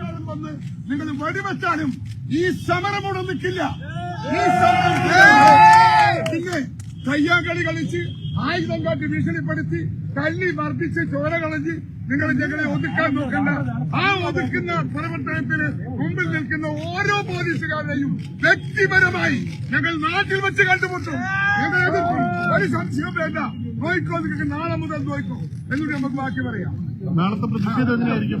പോലീസുകാരൻ വന്ന് നിങ്ങൾ വെടിവെച്ചാലും ഈ സമരം ഇവിടെ നിൽക്കില്ല ഈ സമരം നിങ്ങൾ കയ്യാങ്കളി കളിച്ച് ആയുധം കാട്ടി ഭീഷണിപ്പെടുത്തി കല്ലി വർദ്ധിച്ച് ചോര കളഞ്ഞ് നിങ്ങൾ ഞങ്ങളെ ഒതുക്കാൻ നോക്കണ്ട ആ ഒതുക്കുന്ന പ്രവർത്തനത്തിന് മുമ്പിൽ നിൽക്കുന്ന ഓരോ പോലീസുകാരെയും വ്യക്തിപരമായി ഞങ്ങൾ നാട്ടിൽ വെച്ച് കണ്ടുമുട്ടും. ഞങ്ങൾ എതിർക്കും. ഒരു സംശയം വേണ്ട. നോയിക്കോ നിങ്ങൾക്ക് നാളെ മുതൽ നോയിക്കോ. എന്നിട്ട് നമുക്ക് ബാക്കി പറയാം. നാളത്തെ പ്രതിഷേധം എങ്ങനെയായിരിക്കും?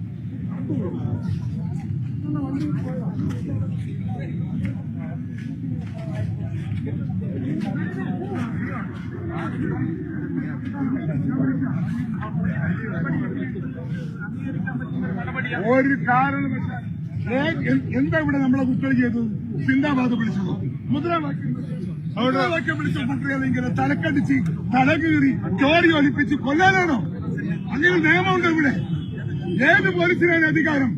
ഒരു കാരണം എന്താ ഇവിടെ നമ്മളെ കുട്ടികൾ ചെയ്തത്? സിന്ദാബാദ് പിടിച്ചത് മുദ്രാവാക്യം മുദ്രാവാക്യം വിളിച്ച കുട്ടികളെ ഇങ്ങനെ തലക്കടിച്ച് തലകീറി ചോടി ഒലിപ്പിച്ച് കൊല്ലാനാണോ? അങ്ങനെ നിയമമുണ്ടോ ഇവിടെ. ഏത് പോലീസിനാണ് അധികാരം?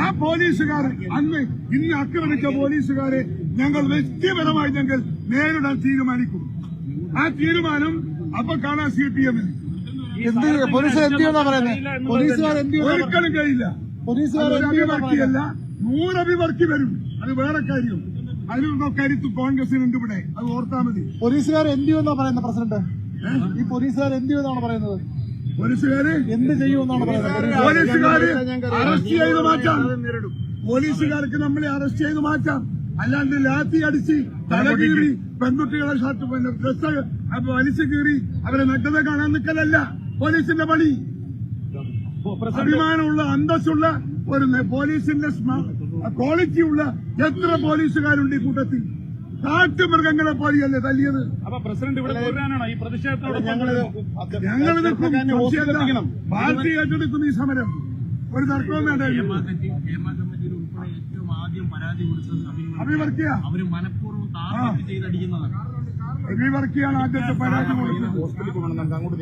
ആ പോലീസുകാർ അന്ന് ഇന്ന് ആക്രമിച്ച പോലീസുകാരെ ഞങ്ങൾ വ്യക്തിപരമായി ഞങ്ങൾ നേരിടാൻ തീരുമാനിക്കും. ആ തീരുമാനം അപ്പൊ കാണാൻ സി പി എമ്മിന് പറയുന്നത് പോലീസുകാർ? ഒരിക്കലും കഴിയില്ല. പോലീസുകാരല്ല നൂറഭിവർത്തി വരും. അത് വേറെ കാര്യം. അതിനുള്ള കരുത്ത് കോൺഗ്രസിനുണ്ട് ഇവിടെ. അത് ഓർത്താ മതി. പോലീസുകാർ എന്ത് ചെയ്യുമെന്നാ പറയുന്നത് പ്രസിഡന്റ്? ഈ പോലീസുകാർ എന്ത് ചെയ്യുമെന്നാണ് പറയുന്നത്? പോലീസുകാര് എന്ത് ചെയ്യുമെന്നാണ് പറയുന്നത്? പോലീസുകാര് അറസ്റ്റ് ചെയ്ത് മാറ്റാം. പോലീസുകാർക്ക് നമ്മളെ അറസ്റ്റ് ചെയ്ത് മാറ്റാം. അല്ലാണ്ട് ലാത്തി അടിച്ച് തലകീറി പെൺകുട്ടികളെ ഷർട്ട് ഡ്രസ് അപ്പൊ വലിച്ചു കീറി അവരെ നഗ്നത കാണാൻ നിൽക്കലല്ല. പോലീസിന്റെ പണി. അഭിമാനമുള്ള അന്തസ്സുള്ള ഒരു പോലീസിന്റെ ക്വാളിറ്റി ഉള്ള എത്ര പോലീസുകാരുണ്ട് ഈ കൂട്ടത്തിൽ? കാട്ടുമൃഗങ്ങളെ പോലെയല്ലേ തല്ലിയത്? അപ്പൊ പ്രസിഡന്റ് ഇവിടെ ഈ പ്രതിഷേധത്തോട് ഞങ്ങൾ നിൽക്കും. പാർട്ടി ഏറ്റെടുക്കും ഈ സമരം ഒരു തർക്കവും വേണ്ട ാണ് ഏറ്റവും ആദ്യം പരാതി കൊടുത്തത് അഭിനവ് അഭിവർക്കിയ അവർ മനഃപൂർവം ടാർഗറ്റ് ചെയ്തടിക്കുന്നതാണ് അഭിവർക്കിയാണ് ആദ്യത്തെ പരാതി കൊടുത്തത് അങ്ങോട്ട്